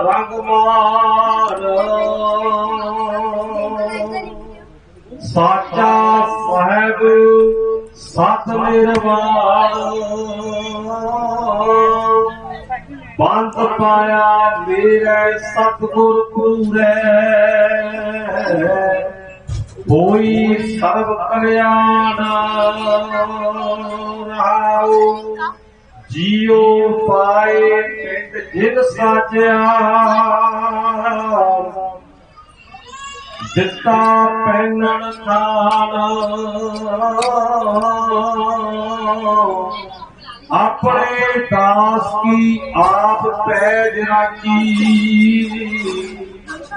ਰੰਗ ਮਾਰ ਸਾਚਾ ਸਾਹਿਬ ਸਤ ਨਿਰਵਾਣ। ਬੰਦ ਪਾਇਆ ਮੇਰੇ ਸਤਿਗੁਰ ਪੂਰੇ। ਹੋਈ ਸਰਬ ਕਲਿਆਣ। ਰਹਾਉ ਜੀਉ ਪਾਏ ਜਿਨ ਸਾਜਿਆ ਦਿੱਤਾ ਪੈਨਣ ਖਾਨ ਆਪਣੇ ਦਾਸ ਕੀ ਆਪ ਪੈਜ ਰਾਖੀ।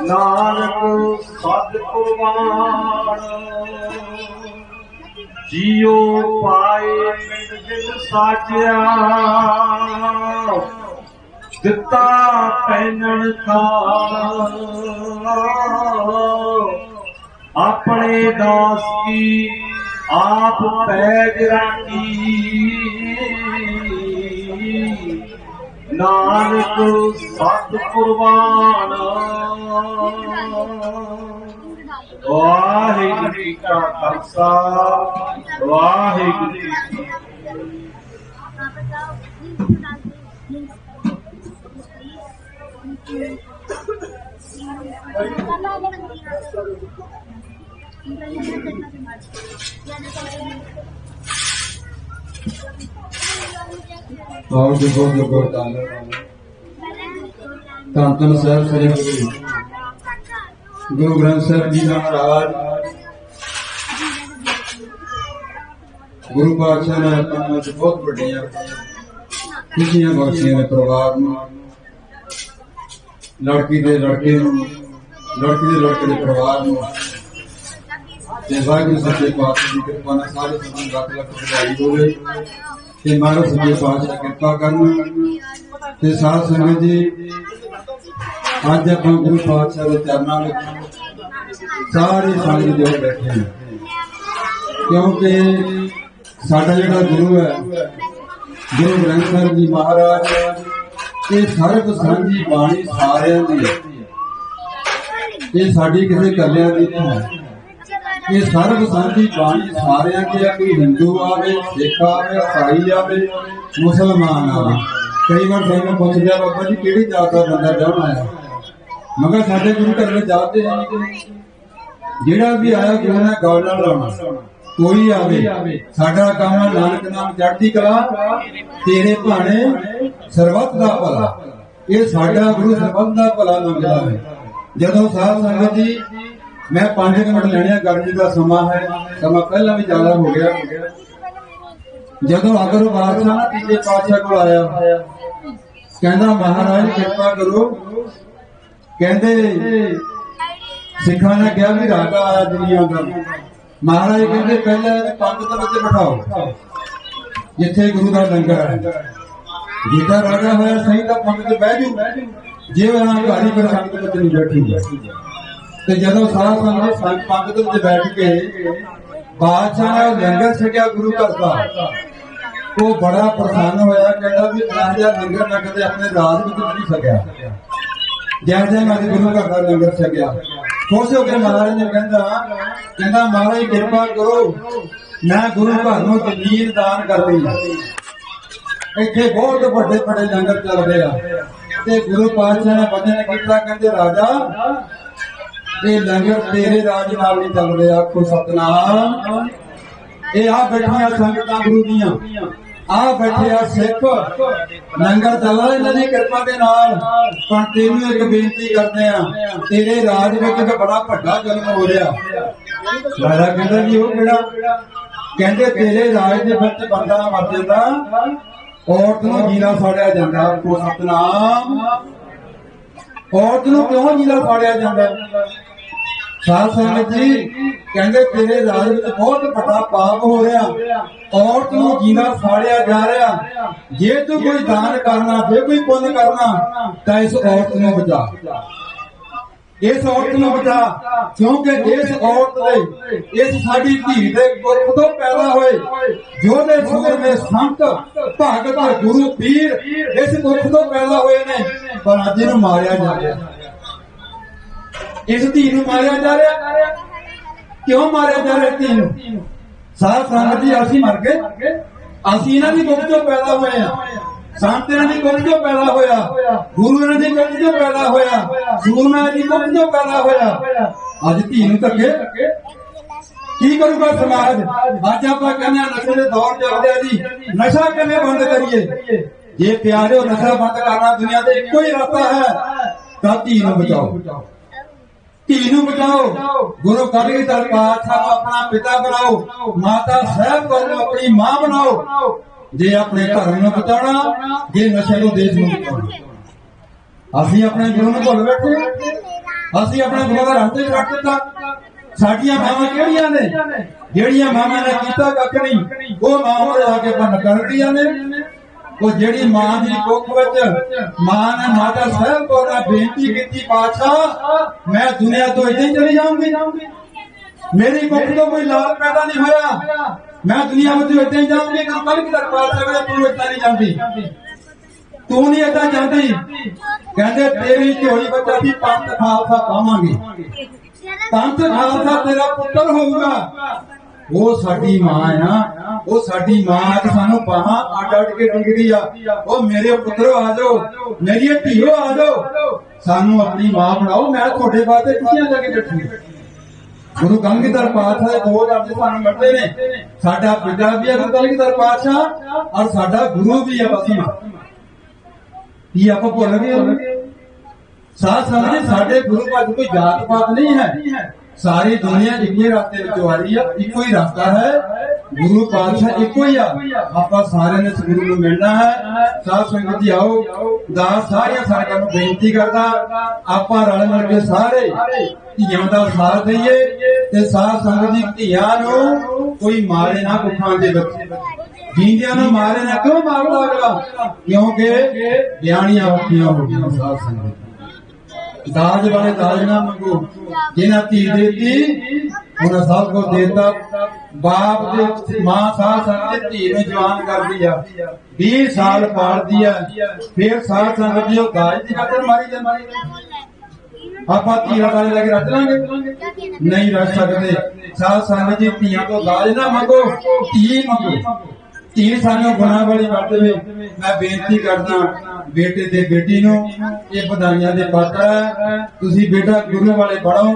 ਨਾਨਕ ਸਦ ਕੁਰਬਾਨ ਜੀਉ ਪਾਏ ਪਿੰਡ ਜਿਨ ਸਾਜਿਆ ਦਿੱਤਾ ਪੈਨਣ ਖਾਨ ਆਪਣੇ ਦਾਸ ਕੀ ਆਪ ਪੈਜ ਰਾਖੀ। ਨਾਨਕ ਸਤ ਕੁਰਬਾਨ ਵਾਹਿਗੁਰੂ ਜੀ ਕਾ ਖਾਲਸਾ। ਵਾਹਿਗੁਰੂ ਜੀ ਕੀ ਫਤਿਹ। ਬਹੁਤ ਜਗੋ ਜਗੋ ਤਾਲ ਧੰਨ ਧੰਨ ਸਾਹਿਬ ਸ੍ਰੀ ਗੁਰੂ ਗੁਰੂ ਗ੍ਰੰਥ ਸਾਹਿਬ ਜੀ ਦਾ ਮਹਾਰਾਜ ਗੁਰੂ ਪਾਤਸ਼ਾਹ ਨੇ ਆਪਾਂ ਨੂੰ ਅੱਜ ਬਹੁਤ ਵੱਡੀਆਂ ਖੁਸ਼ੀਆਂ ਬਖਸ਼ੀਆਂ ਨੇ ਪਰਿਵਾਰ ਨੂੰ ਲੜਕੀ ਦੇ ਲੜਕੇ ਦੇ ਪਰਿਵਾਰ ਨੂੰ ਤੇ ਵਾਹਿਗੁਰੂ ਸੱਚੇ ਪਾਤਸ਼ਾਹ ਦੀ ਕਿਰਪਾ ਨਾਲ ਸਾਰੇ ਸੰਗਤ ਲੱਖ ਲੱਖ ਵਧਾਈ ਹੋਵੇ ਤੇ ਮਹਾਰਾਜ ਸੱਚੇ ਪਾਤਸ਼ਾਹ ਕਿਰਪਾ ਕਰਨ। ਤੇ ਸਾਧ ਸੰਗਤ ਜੀ, ਅੱਜ ਆਪਾਂ ਗੁਰੂ ਪਾਤਸ਼ਾਹ ਦੇ ਚਰਨਾਂ ਵਿੱਚ ਸਾਰੇ ਸੰਗਤ ਜੋ ਬੈਠੇ ਹਾਂ। ਕਿਉਂਕਿ ਸਾਡਾ ਜਿਹੜਾ ਗੁਰੂ ਹੈ, ਗੁਰੂ ਗ੍ਰੰਥ ਸਾਹਿਬ ਜੀ ਮਹਾਰਾਜ, ਇਹ ਸਰਬ ਸਾਂਝੀ ਬਾਣੀ ਸਾਰਿਆਂ ਦੀ ਹੈ। ਇਹ ਸਾਡੀ ਕਿਸੇ ਕੱਲਿਆਂ ਦੀ ਨਹੀਂ ਹੈ। ਇਹ ਸਰਬ ਸਾਂਝੀ ਬਾਣੀ ਸਾਰਿਆਂ ਦੀ ਹੈ ਕੋਈ ਹਿੰਦੂ ਆਵੇ, ਸਿੱਖ ਆਵੇ ਇਸਾਈ ਆਵੇ, ਮੁਸਲਮਾਨ ਆਵੇ। ਕਈ ਵਾਰ ਸਾਨੂੰ ਪੁੱਛਦੇ ਆ, ਬਾਬਾ ਜੀ, ਕਿਹੜੀ ਜਾਤ ਦਾ ਬੰਦਾ ਡਾਉਣ ਆਇਆ? ਮਗਰ ਸਾਡੇ ਗੁਰੂ ਘਰ ਵਿੱਚ ਜਾਤੇ ਹੈ ਜਿਹੜਾ ਵੀ ਆਇਆ ਗੁਰੂ ਨੇ ਗੌਰ ਨਾਲ ਲਾਉਣਾ ਕੋਈ ਆਵੇ, ਸਾਡਾ ਕੰਮ ਹੈ ਨਾਨਕ ਨਾਮ ਚੜ੍ਹਦੀ ਕਲਾ, ਤੇਰੇ ਭਾਣੇ ਸਰਬੱਤ ਦਾ ਭਲਾ। ਇਹ ਸਾਡਾ ਗੁਰੂ ਸਰਬੱਤ ਦਾ ਭਲਾ ਮੰਗਦਾ ਹੈ। ਜਦੋਂ ਸਾਧ ਸੰਗਤ ਜੀ, ਮੈਂ 5 ਮਿੰਟ ਲੈਣੇ ਗਰਮੀ ਦਾ ਸਮਾਂ ਹੈ, ਸਮਾਂ ਪਹਿਲਾਂ ਵੀ ਜ਼ਿਆਦਾ ਹੋ ਗਿਆ। ਜਦੋਂ ਅਗਰ ਬਾਦਸ਼ਾਹ ਨਾ ਤੀਜੇ ਪਾਤਸ਼ਾਹ ਕੋਲ ਆਇਆ, ਕਹਿੰਦਾ, ਮਹਾਰਾਜ, ਕਿਰਪਾ ਕਰੋ। ਕਹਿੰਦੇ, ਸਿੱਖਾਂ ਨੇ ਕਿਹਾ ਵੀ ਰਾਜਾ ਆਇਆ ਦੁਨੀਆ ਦਾ। ਮਹਾਰਾਜ ਕਹਿੰਦੇ, ਪਹਿਲਾਂ ਪੰਗਤ ਵਿੱਚ ਬਿਠਾਓ, ਜਿੱਥੇ ਗੁਰੂ ਦਾ ਲੰਗਰ ਹੈ। ਜਿੱਦਾਂ ਰਾਜਾ ਹੋਇਆ, ਸਹੀ ਤਾਂ ਪੰਗਤ ਬਹਿ ਜੂ ਜੇ ਉਹ ਹੰਕਾਰੀ ਪਰ ਸੰਗਤ ਵਿੱਚ ਨਹੀਂ ਬੈਠੀ ਤੇ ਜਦੋਂ ਸਾਰਾ ਸੰਗਤ ਸੰਗ ਪੰਗਤ ਵਿੱਚ ਬੈਠ ਕੇ ਬਾਦਸ਼ਾਹ ਨੇ ਲੰਗਰ ਛਕਿਆ ਗੁਰੂ ਘਰ ਦਾ। ਉਹ ਬੜਾ ਪ੍ਰਸੰਨ ਹੋਇਆ, ਕਹਿੰਦਾ ਵੀ ਇਹ ਜਿਹਾ ਲੰਗਰ ਮੈਂ ਕਦੇ ਆਪਣੇ ਰਾਜ ਵਿੱਚ ਨਹੀਂ ਸਕਿਆ ਜੈ ਮੈਂ ਗੁਰੂ ਘਰ ਦਾ ਲੰਗਰ ਛਕਿਆ। ਖੁਸ਼ ਹੋ ਕੇ ਮਹਾਰਾਜ ਨੇ ਕਹਿੰਦਾ ਕਹਿੰਦਾ ਮਹਾਰਾਜ, ਕਿਰਪਾ ਕਰੋ, ਮੈਂ ਗੁਰੂ ਘਰ ਨੂੰ ਜ਼ਮੀਨ ਦਾਨ ਕਰਦੀ ਹੈ। ਇੱਥੇ ਬਹੁਤ ਵੱਡੇ ਵੱਡੇ ਲੰਗਰ ਚੱਲ ਰਹੇ ਆ। ਤੇ ਗੁਰੂ ਪਾਤਸ਼ਾਹ ਨੇ ਬਚਨ ਕੀਤਾ, ਕਹਿੰਦੇ ਰਾਜਾ ਇਹ ਲੰਗਰ ਤੇਰੇ ਰਾਜ ਨਾਲ ਨਹੀਂ ਚੱਲਦੇ ਆਖੋ ਸਤਨਾਮ। ਇਹ ਆ ਬੈਠੀਆਂ ਸੰਗਤਾਂ ਗੁਰੂ ਦੀਆਂ। ਆ ਬੈਠੇ ਸਿੱਖ, ਲੰਗਰ ਚੱਲ ਰਿਹਾ ਇਹਨਾਂ ਦੀ ਕਿਰਪਾ ਦੇ ਨਾਲ। ਪਰ ਤੈਨੂੰ ਇੱਕ ਬੇਨਤੀ ਕਰਦੇ ਆ ਤੇਰੇ ਰਾਜ ਵਿੱਚ ਇੱਕ ਬੜਾ ਵੱਡਾ ਜਨਮ ਹੋ ਰਿਹਾ। ਰਾਜਾ ਕਹਿੰਦਾ ਜੀ, ਉਹ ਕਿਹੜਾ? ਕਹਿੰਦੇ ਤੇਰੇ ਰਾਜ ਦੇ ਵਿੱਚ ਬੰਦਾ ਮਰ ਜਾਂਦਾ। ਔਰਤ ਨੂੰ ਜੀਣਾ ਫਾੜਿਆ ਜਾਂਦਾ ਆਖੋ ਸਤਨਾਮ। ਔਰਤ ਨੂੰ ਕਿਉਂ ਜੀਣਾ ਫਾੜਿਆ ਜਾਂਦਾ ਸਾਧ ਸੰਗਤ ਜੀ, ਕਹਿੰਦੇ ਤੇਰੇ ਰਾਜ ਵਿੱਚ ਬਹੁਤ ਵੱਡਾ ਪਾਪ ਹੋ ਰਿਹਾ। ਔਰਤ ਨੂੰ ਜੀਣਾ ਸਾੜਿਆ ਜਾ ਰਿਹਾ। ਜੇ ਤੂੰ ਕੋਈ ਦਾਨ ਕਰਨਾ, ਜੇ ਕੋਈ ਪੁੰਨ ਕਰਨਾ, ਤਾਂ ਇਸ ਔਰਤ ਨੂੰ ਬਚਾ। ਇਸ ਔਰਤ ਨੂੰ ਬਚਾ, ਕਿਉਂਕਿ ਇਸ ਔਰਤ ਦੇ, ਇਸ ਸਾਡੀ ਧੀ ਦੇ ਗੁਰਖ ਤੋਂ ਪੈਦਾ ਹੋਏ ਜੋਧੇ ਸੂਰਮੇ ਸੰਤ, ਭਗਤ, ਗੁਰੂ, ਪੀਰ ਇਸ ਗੁਰਖ ਤੋਂ ਪੈਦਾ ਹੋਏ ਨੇ, ਪਰ ਅੱਜ ਇਹਨੂੰ ਮਾਰਿਆ ਜਾ ਰਿਹਾ। ਇਸ ਧੀ ਨੂੰ ਮਾਰਿਆ ਜਾ ਰਿਹਾ? ਕਿਉਂ ਮਾਰਿਆ ਜਾ ਰਿਹਾ ਧੀ ਨੂੰ? ਸਾਧ ਸੰਗਤ ਜੀ, ਅਸੀਂ ਮਰ ਗਏ। ਅਸੀਂ ਇਹਨਾਂ ਦੀ ਗੁਰਖ ਤੋਂ ਪੈਦਾ ਹੋਏ ਆ ਸੰਤ ਇਹਨਾਂ ਦੀ ਗੁਰਖ ਤੋਂ ਪੈਦਾ ਹੋਇਆ, ਗੁਰੂ ਇਹਨਾਂ ਦੀ ਗੁਰਖ ਤੋਂ ਪੈਦਾ ਹੋਇਆ ਸੂਰਮਾ ਦੀ ਗੁਰਖ ਤੋਂ ਪੈਦਾ ਹੋਇਆ। ਅੱਜ ਧੀ ਨੂੰ ਧੱਕੇ। ਕੀ ਕਰੂਗਾ ਸਮਾਜ? ਅੱਜ ਆਪਾਂ ਕਹਿੰਦੇ ਨਸ਼ੇ ਦੇ ਦੌਰ ਚੱਲਦੇ ਆ ਜੀ। ਨਸ਼ਾ ਕਿਵੇਂ ਬੰਦ ਕਰੀਏ? ਜੇ ਪਿਆਰਿਓ ਨਸ਼ਾ ਬੰਦ ਕਰਨਾ ਦੁਨੀਆ ਤੇ ਇੱਕੋ ਹੀ ਰਸਤਾ ਹੈ, ਤਾਂ ਧੀ ਨੂੰ ਬਚਾਓ। ਧੀ ਨੂੰ ਬਚਾਓ। ਗੁਰੂ ਕਲਗੀਧਰ ਪਾਤਸ਼ਾਹ ਨੂੰ ਆਪਣਾ ਪਿਤਾ ਬਣਾਓ। ਮਾਤਾ ਸਾਹਿਬ ਕੌਰ ਨੂੰ ਆਪਣੀ ਮਾਂ ਬਣਾਓ। ਜੇ ਆਪਣੇ ਧਰਮ ਨੂੰ ਬਚਾਉਣਾ ਜੇ ਨਸ਼ੇ ਨੂੰ ਦੇਸ਼ ਨੂੰ ਬਚਾਉਣਾ ਅਸੀਂ ਆਪਣੇ ਗੁਰੂ ਨੂੰ ਭੁੱਲ ਬੈਠੇ ਅਸੀਂ ਆਪਣੇ ਗੁਰੂ ਦਾ ਰਸਤੇ ਛੱਡ ਦਿੱਤਾ। ਸਾਡੀਆਂ ਮਾਵਾਂ ਕਿਹੜੀਆਂ ਨੇ? ਜਿਹੜੀਆਂ ਮਾਵਾਂ ਨੇ ਕੀਤਾ ਕੱਖ ਨਹੀਂ, ਉਹ ਮਾਵਾਂ ਦੇ ਆ ਕੇ ਬੰਨ ਕਰਦੀਆਂ ਨੇ। ਉਹ ਜਿਹੜੀ ਮਾਂ ਦੀ ਕੁੱਖ ਵਿੱਚ ਮਾਂ ਨੇ ਮਾਤਾ ਸਾਹਿਬ ਕੌਰ ਨਾਲ ਬੇਨਤੀ ਕੀਤੀ, ਪਾਤਸ਼ਾਹ, ਮੈਂ ਦੁਨੀਆ ਤੋਂ ਇੱਥੇ ਚਲੀ ਜਾਊਂਗੀ। ਮੇਰੀ ਕੁੱਖ ਤੋਂ ਕੋਈ ਲਾਲ ਪੈਦਾ ਨਹੀਂ ਹੋਇਆ। ਮੈਂ ਦੁਨੀਆ ਵਿੱਚ ਇੱਥੇ ਹੀ ਜਾਊਂਗੀ ਕਿ ਕੱਲ ਕਿਦਰ ਪਾਤਸ਼ਾਹ ਕਹਿੰਦਾ ਤੂੰ ਇੱਥੇ ਨਹੀਂ ਜਾਂਦੀ। ਤੂੰ ਨਹੀਂ ਏਦਾਂ ਜਾਂਦੀ। ਕਹਿੰਦੇ, ਤੇਰੀ ਝੋਲੀ ਵਿੱਚ ਅਸੀਂ ਪੰਥ ਖਾਲਸਾ ਪਾਵਾਂਗੇ। ਪੰਥ ਖਾਲਸਾ ਤੇਰਾ ਪੁੱਤਰ ਹੋਊਗਾ। ਉਹ ਸਾਡੀ ਮਾਂ ਆ। ਉਹ ਸਾਡੀ ਮਾਂ ਅੱਜ ਸਾਨੂੰ ਬਾਹਾਂ ਅੱਡ ਅੱਡ ਕੇ ਡਿੱਗਦੀ ਆ। ਉਹ ਮੇਰੇ ਪੁੱਤਰੋ ਆ ਜਾਓ ਮੇਰੀ ਧੀਓ ਆ ਜਾਓ। ਸਾਨੂੰ ਆਪਣੀ ਮਾਂ ਬਣਾਓ। ਮੈਂ ਤੁਹਾਡੇ ਵਾਸਤੇ ਕਿੱਥੇ ਜਾ ਕੇ ਬੈਠੀ ਗੁਰੂ ਗੰਗਧਰ ਪਾਤਸ਼ਾਹ ਦੇ ਦੋ ਲਫ਼ਜ਼ ਸਾਨੂੰ ਮਿਲਦੇ ਨੇ। ਸਾਡਾ ਪਿਤਾ ਵੀ ਹੈ ਗੁਰੂ ਗੰਗਧਰ ਪਾਤਸ਼ਾਹ ਔਰ ਸਾਡਾ ਗੁਰੂ ਵੀ ਹੈ ਬਸੀ ਕੀ ਆਪਾਂ ਭੁੱਲ ਗਏ? ਹਾਂ? ਸਾਧ ਸੰਗਤ ਸਾਡੇ ਗੁਰੂ ਪਾਸ ਕੋਈ ਜਾਤ ਪਾਤ ਨਹੀਂ ਹੈ। ਸਾਰੀ ਦੁਨੀਆ ਇੱਕੇ ਰਸਤੇ ਵਿੱਚੋਂ ਆ ਰਹੀ ਆ, ਇੱਕੋ ਹੀ ਰਸਤਾ ਹੈ, ਗੁਰੂ ਪਾਤਸ਼ਾਹ ਇੱਕੋ ਹੀ ਆ। ਆਪਾਂ ਸਾਰਿਆਂ ਨੇ ਇਸ ਨੂੰ ਮਿਲਣਾ ਹੈ, ਸਾਧ ਸੰਗਤ ਜੀ ਆਓ, ਦਾਸ ਸਾਰੀਆਂ ਸਾਰਿਆਂ ਨੂੰ ਬੇਨਤੀ ਕਰਦਾ, ਆਪਾਂ ਰਲ ਮਿਲ ਕੇ ਸਾਰੇ ਧੀਆਂ ਦਾ ਸਾਥ ਦਈਏ ਤੇ ਸਾਧ ਸੰਗਤ ਦੀ ਧੀਆਂ ਨੂੰ ਕੋਈ ਮਾਰੇ ਨਾ ਕੁੱਖਾਂ ਦੇ ਵਿੱਚ। ਜੀਂਦਿਆਂ ਨੂੰ ਮਾਰੇ ਨਾ, ਕਿਉਂ ਮਾਰਦਾ ਅਗਲਾ? ਕਿਉਂਕਿ ਬਿਆਣੀਆਂ ਹੁੰਦੀਆਂ ਹੋ ਗਈਆਂ ਸਾਧ ਸੰਗਤ ਦਾਜ ਵਾਲੇ ਦਾਜ ਨਾ ਮੰਗੋ। ਜਿਨ੍ਹਾਂ ਧੀ ਦੇਤੀ, ਉਹਨਾਂ ਸਭ ਕੋ ਦੇਤਾ। ਬਾਪ ਦੇ ਮਾਂ ਸਾਹ ਸੰਗਤ ਧੀ ਨੂੰ ਜਵਾਨ ਕਰਦੀ ਆ। 20 ਸਾਲ ਪਾਲਦੀ ਆ। ਫਿਰ ਸਾਹ ਸੰਗਤ ਜੀ ਉਹ ਦਾਜ ਦੀ ਖਾਤਰ ਮਾਰੀ ਜਾਂਦੀ। ਆਪਾਂ ਧੀਆਂ ਵਾਲੇ ਲੈ ਕੇ ਰੱਖ ਲਾਂਗੇ? ਨਹੀਂ ਰੱਖ ਸਕਦੇ। ਸਾਧ ਸੰਗਤ ਜੀ ਧੀਆਂ ਤੋਂ ਦਾਜ ਨਾ ਮੰਗੋ, ਧੀ ਮੰਗੋ। ਧੀ ਸਾਨੂੰ ਗੁਨਾਹ ਵਾਲੀ ਵਰਤ ਮੈਂ ਬੇਨਤੀ ਕਰਦਾ ਬੇਟੇ ਤੇ ਬੇਟੀ ਨੂੰ, ਇਹ ਵਧਾਈਆਂ ਦੇ ਪਾਤਰ ਹੈ ਤੁਸੀਂ ਬੇਟਾ ਗੁਰੂ ਵਾਲੇ ਬਣੋ।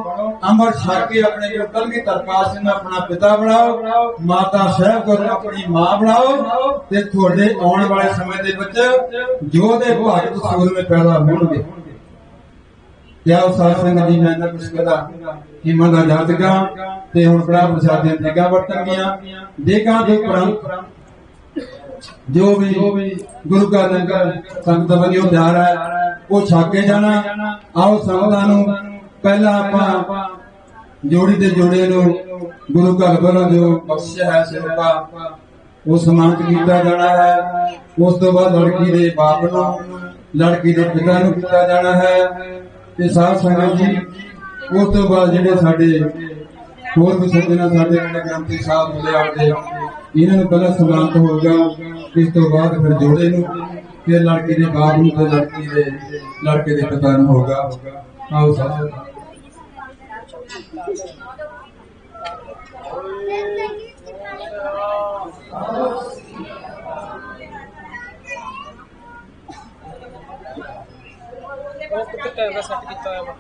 ਅੰਮ੍ਰਿਤ ਛਕ ਕੇ ਆਪਣੇ ਗੁਰੂ ਕਲਗੀ ਤਰਪਾਸ ਨੂੰ ਆਪਣਾ ਪਿਤਾ ਬਣਾਓ। ਮਾਤਾ ਸਾਹਿਬ ਕੋ ਆਪਣੀ ਮਾਂ ਬਣਾਓ। ਤੇ ਤੁਹਾਡੇ ਆਉਣ ਵਾਲੇ ਸਮੇਂ ਦੇ ਵਿੱਚ ਜੋ ਦੇ ਭਗਤ ਸੂਰਮੇ ਪੈਦਾ ਹੋਣਗੇ। ਕਿਆ ਉਹ ਸਾਧ ਸੰਗਤ ਦੀ ਮੈਂ ਨਾ ਕੁਛ ਕਹਦਾ? ਹਿਮਨ ਦਾ ਜਾਤਗਾ ਤੇ ਹੁਣ ਬੜਾ ਪ੍ਰਸਾਦ ਦੀਆਂ ਦੇਗਾ ਵਰਤਣਗੀਆਂ। ਦੇਗਾ ਦੇ ਪ੍ਰੰਤ ਜੋ ਵੀ ਗੁਰੂ ਕਾ ਲੰਗਰ ਸੰਗਤ ਵੱਲੋਂ ਤਿਆਰ ਹੈ, ਉਹ ਛਕ ਕੇ ਜਾਣਾ। ਆਓ ਸੰਗਤਾਂ ਨੂੰ। ਪਹਿਲਾਂ ਆਪਾਂ ਜੋੜੀ ਦੇ ਜੋੜੇ ਨੂੰ ਗੁਰੂ ਘਰ ਵੱਲੋਂ ਜੋ ਬਖਸ਼ਿਆ ਹੈ ਸੇਵਾ ਉਹ ਸਮਾਨਤ ਕੀਤਾ ਜਾਣਾ ਹੈ। ਉਸ ਤੋਂ ਬਾਅਦ ਲੜਕੀ ਦੇ ਬਾਪ ਨੂੰ, ਲੜਕੀ ਦੇ ਪਿਤਾ ਨੂੰ ਕੀਤਾ ਜਾਣਾ ਹੈ। ਤੇ ਸਾਧ ਸੰਗਤ ਜੀ, ਉਸ ਤੋਂ ਬਾਅਦ ਜਿਹੜੇ ਸਾਡੇ ਹੋਰ ਵੀ ਸੱਜਣਾ ਸਾਡੇ ਗ੍ਰੰਥੀ ਸਾਹਿਬ ਮਿਲੇ ਆਉਂਦੇ ਇਹਨਾਂ ਨੂੰ ਪਹਿਲਾਂ ਸਮਾਨਤ ਹੋਗਾ ਇਸ ਤੋਂ ਬਾਅਦ ਫਿਰ ਜੋੜੇ ਨੂੰ, ਫਿਰ ਲੜਕੀ ਦੇ ਬਾਪ ਨੂੰ ਤੇ ਲੜਕੀ ਦੇ, ਲੜਕੇ ਦੇ ਪਿਤਾ ਨੂੰ ਹੋਗਾ ਆਓ ਸਾਧ ਉਹ ਕਿੱਥੇ ਕੈਮਰਾ ਸੈੱਟ ਕੀਤਾ ਹੋਇਆ ਵਾ?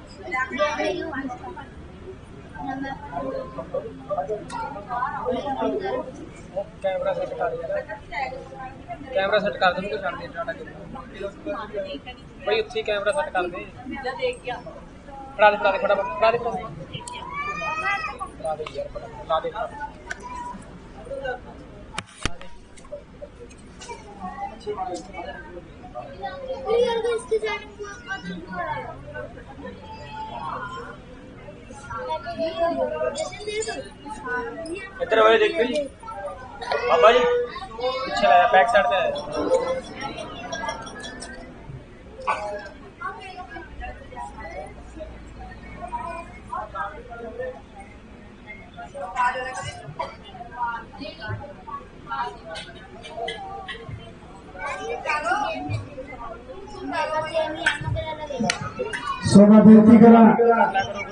ਉਹ ਕੈਮਰਾ ਸੈੱਟ ਕਰ ਯਾਰ ਕੈਮਰਾ ਸੈੱਟ ਕਰ ਦੇ ਨੂੰ ਛੱਡ ਦੇ ਟਾਟਾ ਬਈ ਉੱਥੇ ਹੀ ਕੈਮਰਾ ਸੈੱਟ ਕਰ ਦੇ। ਫੜਾ ਦੇ ਫੜਾ ਦੇ ਫਟਾਫਟ ਫੜਾ ਦੇ। ਫੜਾ ਦੇ ਫੜਾ इतने वाले देख అబ్బాయి ఇచ్చా బ్యాక్ సైడ్ लाया बैक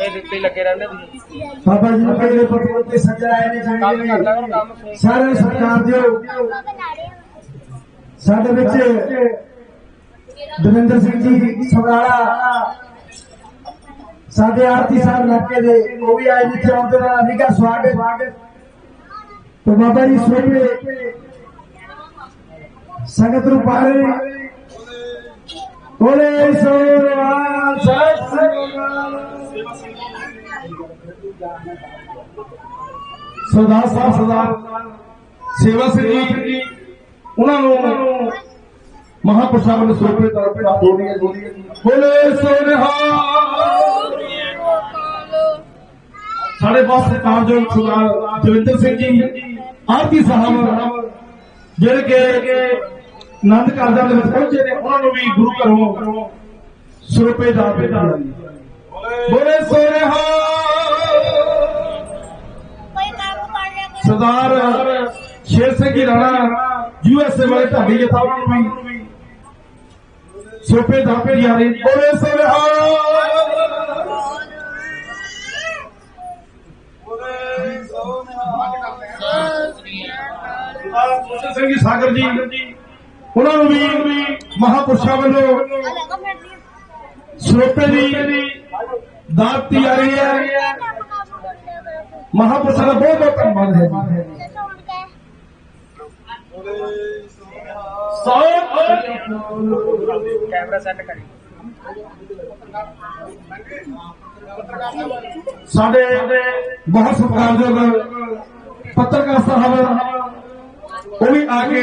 ਤੇ ਇਹ ਦਿੱਤੇ ਲੱਗੇ ਰਹਿੰਦੇ ਤੁਸੀਂ। ਬਾਬਾ ਜੀ ਨੂੰ ਮੇਰੇ ਪੁੱਤ ਉੱਤੇ ਸੱਜਾ ਆਏ ਨੇ ਕੰਮ ਕਰਦਾ ਕਰੋ ਕੰਮ ਫੋਨ ਨੂੰ। ਸਤਿਕਾਰ ਦਿਓ। ਸਾਡੇ ਵਿੱਚ ਦਵਿੰਦਰ ਸਿੰਘ ਜੀ ਸਮਰਾਲਾ ਸਾਡੇ ਆਰਤੀ ਸਾਹਿਬ ਇਲਾਕੇ ਦੇ ਉਹ ਵੀ ਆਏ ਜਿੱਥੇ ਆਉਂਦੇ ਨਾਲ ਅਧਿਕਾ ਸਵਾਗਤ। ਤੇ ਬਾਬਾ ਜੀ ਸਵੇਰੇ ਸੰਗਤ ਨੂੰ ਪਾਰੇ ਬੋਲੇ ਸੋਨਿਆ ਸਤਿ ਸ੍ਰੀ ਅਕਾਲ। ਸਰਦਾਰ ਸਾਹਿਬ, ਸਰਦਾਰ ਸੇਵਾ ਸਿੰਘ ਜੀ, ਉਹਨਾਂ ਨੂੰ ਮਹਾਪੁਰਸ਼ਾਂ ਵੱਲੋਂ ਸਰੋਪੇ ਤੌਰ ਤੇ ਬੋਲੀਆਂ ਬੋਲੇ ਸੋਨਿਹਾ ਸਾਡੇ ਬਾਸ ਸਤਿਕਾਰਯੋਗ ਸਰਦਾਰ ਜਵਿੰਦਰ ਸਿੰਘ ਜੀ, ਆਰਤੀ ਸਾਹਿਬ, ਜਿਹੜੇ ਕਿ ਆਨੰਦ ਕਾਰਜਾਂ ਦੇ ਵਿੱਚ ਪਹੁੰਚੇ ਨੇ, ਉਹਨਾਂ ਨੂੰ ਵੀ ਗੁਰੂ ਘਰੋਂ ਸਰੋਪੇ ਦਾ ਬੋਲੇ ਸੋਨਿਹਾ ਸਰਦਾਰ ਸ਼ੇਰ ਸਿੰਘ ਜੀ ਰਾਣਾ ਯੂਐਸਏ ਵਾਲੇ ਢਾਡੀ ਜਥਾ ਉਹਨਾਂ ਨੂੰ ਵੀ ਸੋਪੇ ਭੇਜਿਆ ਨੇ ਬੋਲੇ ਭੂਸ਼ਣ ਸਿੰਘ ਜੀ ਸਾਗਰ ਜੀ ਉਹਨਾਂ ਨੂੰ ਵੀ ਮਹਾਪੁਰਸ਼ਾਂ ਵੱਲੋਂ ਸਰੋਪੇ ਦੀ ਦਾਤ ਜਾ ਰਹੀ ਹੈ। ਮਹਾਪੁਰਸ਼ਾਂ ਦਾ ਬਹੁਤ ਬਹੁਤ ਧੰਨਵਾਦ ਹੈ ਜੀ ਕੈਮਰਾ ਸੈੱਟ ਕਰੀ ਸਾਡੇ ਬਹੁਤ ਸਤਿਕਾਰਯੋਗ ਪੱਤਰਕਾਰ ਸਾਹਿਬ ਉਹ ਵੀ ਆ ਕੇ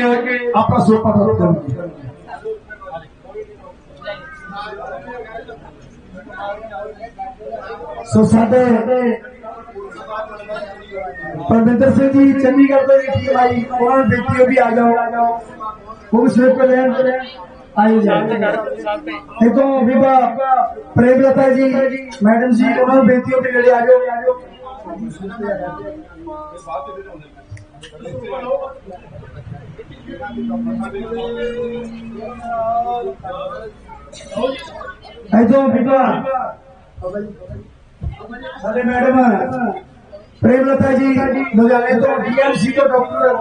ਆਪਣਾ ਸੋਪਾ ਦਾ ਕਰਨਗੇ ਸੋ ਸਾਡੇ ਪਰਮਿੰਦਰ ਸਿੰਘ ਜੀ, ਚੰਡੀਗੜ੍ਹ ਤੋਂ ਵੀ ਟੀਮ ਆਈ ਉਹਨਾਂ ਨੂੰ ਬੇਨਤੀ ਉਹ ਵੀ ਆ ਜਾਓ। ਉਹ ਵੀ ਸਿਰ ਤੇ ਲੈਣ ਆਈ ਜਾਓ ਸਾਲ ਤੇ ਇਦੋਂ ਵਿਭਾ ਪ੍ਰੇਮਲਤਾ ਜੀ, ਮੈਡਮ ਜੀ, ਉਹਨਾਂ ਨੂੰ ਬੇਨਤੀ ਉਹ ਵੀ ਨੇੜੇ ਆ ਜਾਓ ਇਦੋਂ ਵਿਭਾ ਸਾਡੇ ਮੈਡਮ ਪ੍ਰੇਮਲਤਾ ਜੀ ਲੁਧਿਆਣੇ ਤੋਂ ਡੀਐਮਸੀ ਤੋਂ ਡਾਕਟਰ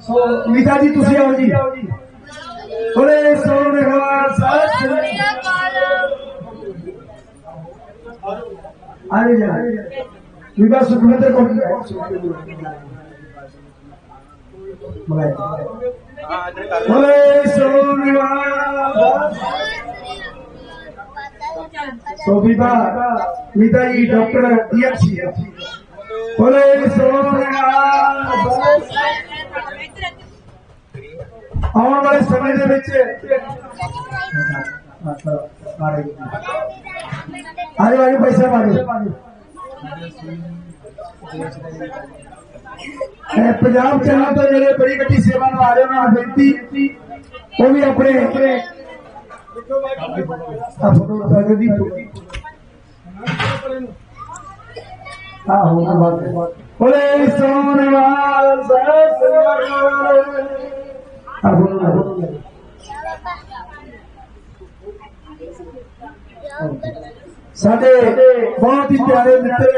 ਸੋ ਨੀਤਾ ਜੀ ਤੁਸੀਂ ਆਓ ਜੀ ਬੋਲੇ ਸੋਨਿਹਾ ਸਤਿ ਸ੍ਰੀ ਅਕਾਲ ਆਏ ਜਾ ਵਿਭਾ ਸੁਖਮਿੰਦਰ ਕੋਲ ਬੋਲੇ ਸੋਨਿਹਾ ਸੋ ਵਿਭਾ ਨੀਤਾ ਜੀ ਡਾਕਟਰ ਡੀਐਮਸੀ ਬੋਲੇ ਆਉਣ ਵਾਲੇ ਸਮੇਂ ਦੇ ਵਿੱਚ ਆਜੋ ਆਜੋ, ਪੈਸਾ ਮਾਰੋ ਇਹ ਪੰਜਾਬ ਚੈਨਲ ਤੋਂ ਜਿਹੜੇ ਬੜੀ ਵੱਡੀ ਸੇਵਾ ਨੂੰ ਆ ਰਹੇ ਉਹਨਾਂ ਨੂੰ ਬੇਨਤੀ, ਉਹ ਵੀ ਆਪਣੇ ਆ ਫੋਟੋ ਲਗਾ ਦੀ ਆ ਹੋ ਬਾਤ ਬੋਲੇ ਸੋਨਵਾਲ ਸਤਿ ਸ੍ਰੀ ਅਕਾਲ ਆ ਫੋਟੋ ਲਗਾ ਸਾਡੇ ਬਹੁਤ ਹੀ ਪਿਆਰੇ ਮਿੱਤਰ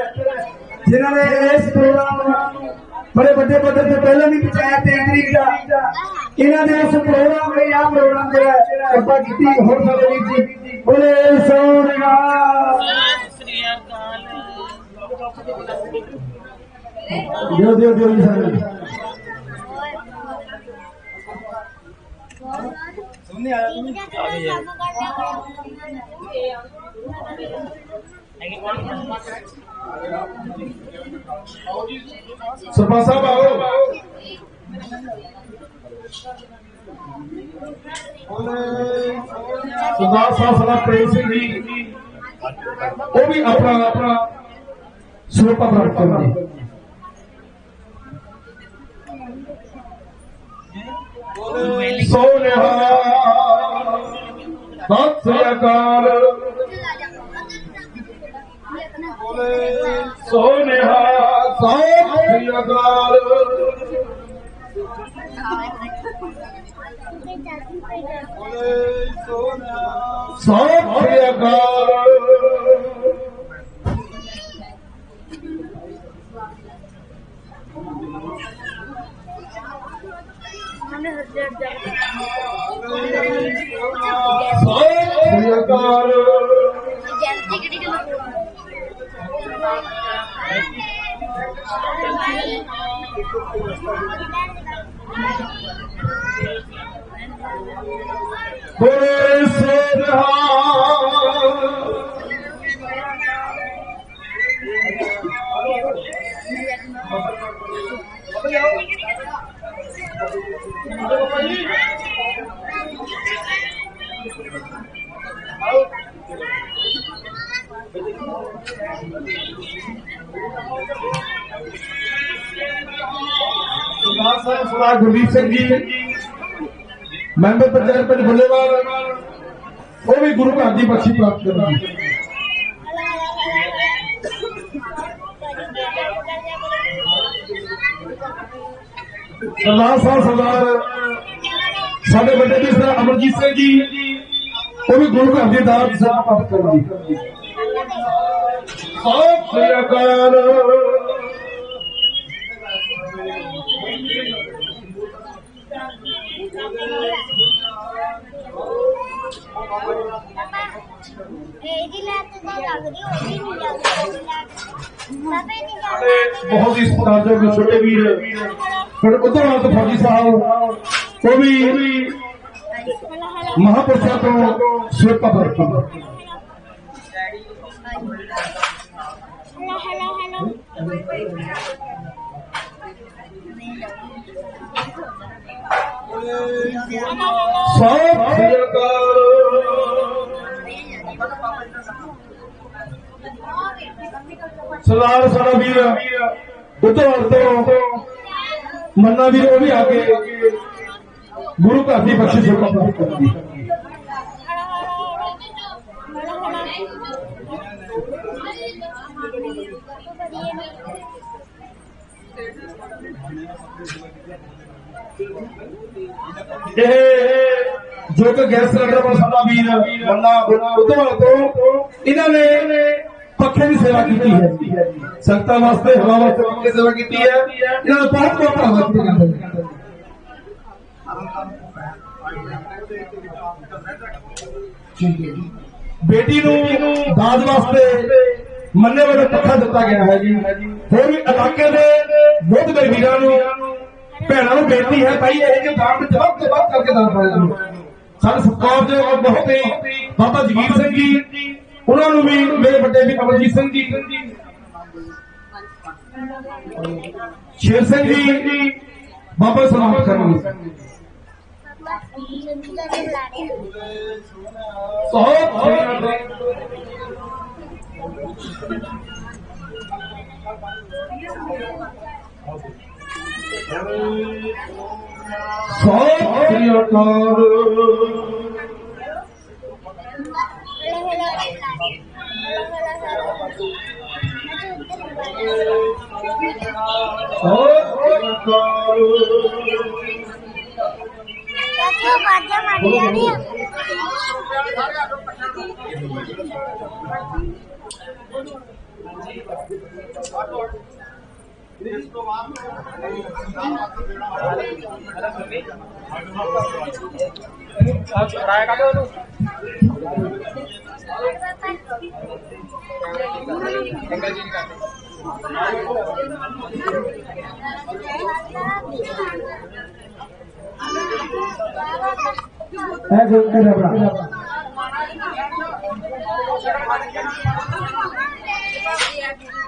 ਜਿਨ੍ਹਾਂ ਨੇ ਇਸ ਪ੍ਰੋਗਰਾਮ ਨੂੰ ਬੜੇ ਵੱਡੇ ਪੱਧਰ ਤੇ ਪਹਿਲਾਂ ਵੀ ਪਹੁੰਚਾਇਆ ਤੇ ਅਮਰੀਕ ਦਾ ਇਹਨਾਂ ਨੇ ਇਸ ਪ੍ਰੋਗਰਾਮ ਆ ਹੋਰ ਸਾਡੇ ਵੀਰ ਜੀ ਬੋਲੇ ਸੋਨਿਆ ਦਿਓ ਦਿਓ ਦਿਓ ਜੀ ਸਾਨੂੰ ਸਰਪੰਚ ਸਾਹਿਬ ਆਓ। ਸਰਦਾਰ ਸਾਹਿਬ ਸਰਦਾਰ ਪ੍ਰੇਮ ਸਿੰਘ ਜੀ। ਉਹ ਵੀ ਆਪਣਾ ਆਪਣਾ ਸਰੋਪਾ ਪ੍ਰਾਪਤ ਕਰਨਗੇ ਸੋਨਿਹਾ ਸਤਿ ਸ੍ਰੀ ਅਕਾਲ ਸੋਨਿਹਾ ਸਤਿ ਸ੍ਰੀ ਅਕਾਲ ਸਤਿ ਸ੍ਰੀ ਅਕਾਲ ਸਤਿ ਸ੍ਰੀ ਮੈਂਬਰ ਪੰਚਾਇਤ ਪਿੰਡ ਬੁੱਲੇਵਾਲ ਉਹ ਵੀ ਗੁਰੂ ਘਰ ਦੀ ਬਖਸ਼ੀ ਪ੍ਰਾਪਤ ਕਰਨਗੇ ਸਰਦਾਰ ਸਾਹਿਬ ਸਰਦਾਰ ਸਾਡੇ ਵੱਡੇ ਜੀ ਸਰਦਾਰ ਅਮਰਜੀਤ ਸਿੰਘ ਜੀ ਉਹ ਵੀ ਗੁਰੂ ਘਰ ਦੀ ਦਾਤ ਸੇਵਾ ਪ੍ਰਾਪਤ ਕਰਨਗੇ ਸਤਿ ਸ੍ਰੀ ਅਕਾਲ ਇਹਦੀ ਲੱਤ ਤਾਂ ਲੱਗਦੀ ਉਹਦੀ ਨਹੀਂ ਲੱਗਦੀ ਸਭੇ ਨਹੀਂ ਲੱਗਦੀ ਬਹੁਤ ਹੀ ਸਤਿਕਾਰਯੋਗ ਛੋਟੇ ਵੀਰ। ਫਿਰ ਉਧਰ ਤੋਂ ਫੌਜੀ ਸਾਹਿਬ। ਉਹ ਵੀ ਮਹਾਪੁਰਸ਼ਾਂ ਤੋਂ ਸੇਵਾ ਵਰਤੀ hello hello hello Sat Sri ਅਕਾਲ ਸਰਦਾਰ ਸਾਡਾ ਵੀਰ ਉਧਰ ਤੋਂ ਮੰਨਾ ਵੀਰ, ਉਹ ਵੀ ਆ ਕੇ ਗੁਰੂ ਘਰ ਦੀ ਬਖਸ਼ਿਸ਼ ਸੇਵਾ ਪ੍ਰਾਪਤ ਕਰਨਗੇ ਇਹ ਜੋ ਕਿ ਗੈਸ ਸਿਲੰਡਰ ਪਰ ਸਾਡਾ ਵੀਰ ਮੰਨਾ ਉਧਰ ਤੋਂ, ਇਹਨਾਂ ਨੇ ਪੱਖੇ ਦੀ ਸੇਵਾ ਕੀਤੀ ਹੈ। ਸੰਗਤਾਂ ਵਾਸਤੇ ਹਵਾ ਵਾਸਤੇ ਪੱਖੇ ਸੇਵਾ ਕੀਤੀ ਹੈ। ਇਹਨਾਂ ਦਾ ਬਹੁਤ ਬਹੁਤ ਧੰਨਵਾਦ ਕਰਦੇ ਹਾਂ। ਬੇਟੀ ਨੂੰ ਦਾਜ ਵਾਸਤੇ ਮੰਨੇ ਵੱਲੋਂ ਪੱਖਾ ਦਿੱਤਾ ਗਿਆ ਹੈ ਜੀ। ਹੋਰ ਵੀ ਇਲਾਕੇ ਦੇ ਬਹੁਤ ਬੜੇ ਵੀਰਾਂ ਨੂੰ ਭੈਣਾਂ ਨੂੰ ਬੇਨਤੀ ਹੈ ਭਾਈ, ਇਹ ਜਿਹੇ ਦਾਨ ਵਿੱਚ ਵੱਧ ਤੋਂ ਵੱਧ ਕਰਕੇ ਦਾਨ ਪਾਇਆ ਕਰੋ ਸਾਡੇ ਸਤਿਕਾਰ ਦੇ ਬਹੁਤ ਹੀ ਬਾਬਾ ਜਗੀਰ ਸਿੰਘ ਜੀ, ਉਹਨਾਂ ਨੂੰ ਵੀ ਮੇਰੇ ਵੱਡੇ ਵੀ ਅਮਰਜੀਤ ਸਿੰਘ ਜੀ, ਸ਼ੇਰ ਸਿੰਘ ਜੀ, ਬਾਬਾ ਸਲਾਮਤ ਕਰਨਗੇ ਬਹੁਤ ਸਤਿ ਸ੍ਰੀ ਅਕਾਲ ਕਿਰਾਇਆ ਕਾਹਦੇ ਉਹਨੂੰ ਜੰਗਲ ਜੀ ਨਿਕਾਲ ਹੈ ਜੋ ਕਰ ਆਪਣਾ ਬਾਬਾ ਜੀ